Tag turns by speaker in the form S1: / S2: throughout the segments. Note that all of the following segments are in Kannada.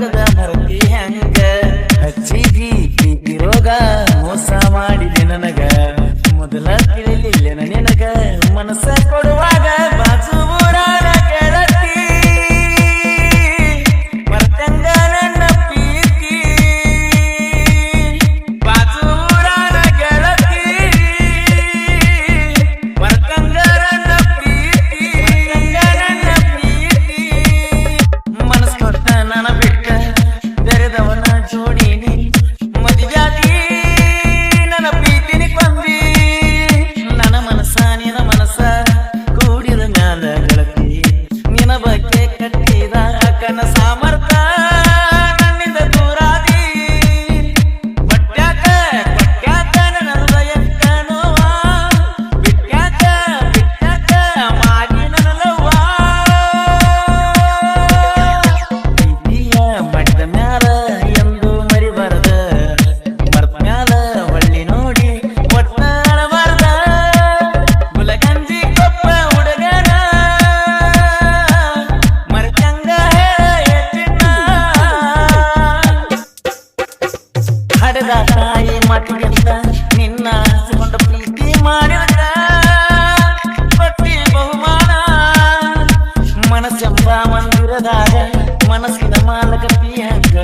S1: लगदा नरकी हंग கரங்களுக்கு ಮನಸ್ಸಿನ ಮಾಲಕ ಹಂಗ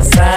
S1: pensar.